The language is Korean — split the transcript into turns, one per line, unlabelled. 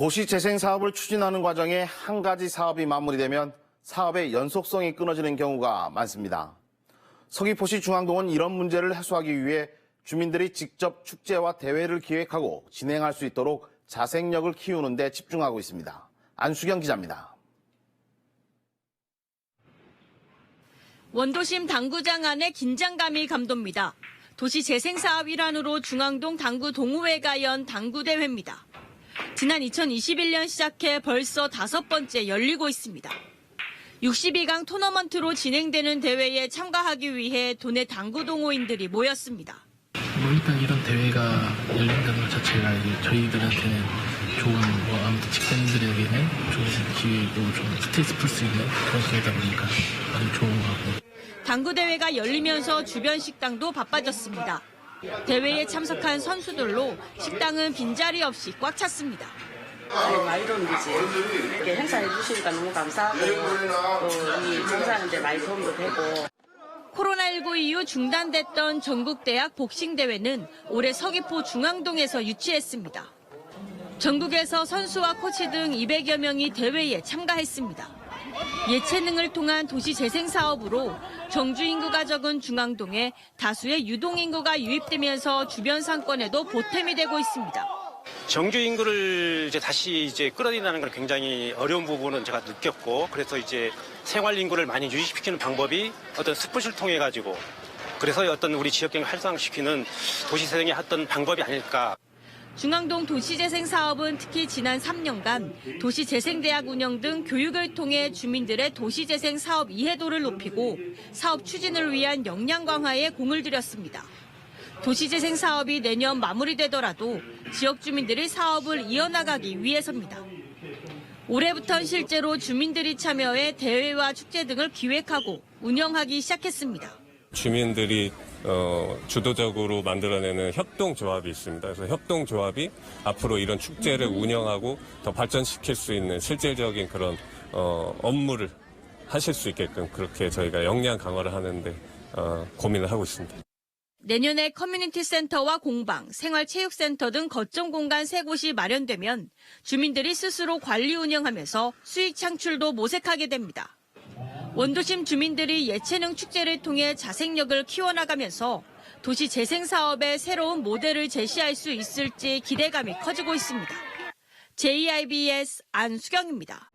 도시 재생 사업을 추진하는 과정에 한 가지 사업이 마무리되면 사업의 연속성이 끊어지는 경우가 많습니다. 서귀포시 중앙동은 이런 문제를 해소하기 위해 주민들이 직접 축제와 대회를 기획하고 진행할 수 있도록 자생력을 키우는 데 집중하고 있습니다. 안수경 기자입니다.
원도심 당구장 안에 긴장감이 감돕니다. 도시 재생 사업 일환으로 중앙동 당구 동호회가 연 당구 대회입니다. 지난 2021년 시작해 벌써 다섯 번째 열리고 있습니다. 62강 토너먼트로 진행되는 대회에 참가하기 위해 도내 당구 동호인들이 모였습니다.
뭐 일단 이런 대회가 열린다는 것 자체가 저희들한테는 좋은 뭐 아무튼 직장인들에게는 좋은 기회고 좀 스트레스 풀 수 있는 그런 기회다 보니까 아주 좋은 것 같고
당구 대회가 열리면서 주변 식당도 바빠졌습니다. 대회에 참석한 선수들로 식당은 빈자리 없이 꽉 찼습니다.
네, 많이 도움 되지. 이렇게 행사해 주시니까 너무 감사하고, 또, 이 봉사하는데 많이 도움도 되고.
코로나19 이후 중단됐던 전국대학 복싱대회는 올해 서귀포 중앙동에서 유치했습니다. 전국에서 선수와 코치 등 200여 명이 대회에 참가했습니다. 예체능을 통한 도시 재생 사업으로 정주 인구가 적은 중앙동에 다수의 유동 인구가 유입되면서 주변 상권에도 보탬이 되고 있습니다.
정규 인구를 이제 다시 이제 끌어들이는 건 굉장히 어려운 부분은 제가 느꼈고 그래서 이제 생활 인구를 많이 유지시키는 방법이 어떤 스포츠를 통해 가지고 그래서 어떤 우리 지역 경을 활성화시키는 도시재생의 어떤 방법이 아닐까.
중앙동 도시재생 사업은 특히 지난 3년간 도시재생대학 운영 등 교육을 통해 주민들의 도시재생 사업 이해도를 높이고 사업 추진을 위한 역량 강화에 공을 들였습니다. 도시재생 사업이 내년 마무리되더라도 지역 주민들이 사업을 이어나가기 위해서입니다. 올해부턴 실제로 주민들이 참여해 대회와 축제 등을 기획하고 운영하기 시작했습니다.
주민들이 어, 주도적으로 만들어내는 협동조합이 있습니다. 그래서 협동조합이 앞으로 이런 축제를 운영하고 더 발전시킬 수 있는 실질적인 그런 어, 업무를 하실 수 있게끔 그렇게 저희가 역량 강화를 하는데 어, 고민을 하고 있습니다.
내년에 커뮤니티 센터와 공방, 생활체육센터 등 거점 공간 세 곳이 마련되면 주민들이 스스로 관리 운영하면서 수익 창출도 모색하게 됩니다. 원도심 주민들이 예체능 축제를 통해 자생력을 키워나가면서 도시 재생 사업의 새로운 모델을 제시할 수 있을지 기대감이 커지고 있습니다. JIBS 안수경입니다.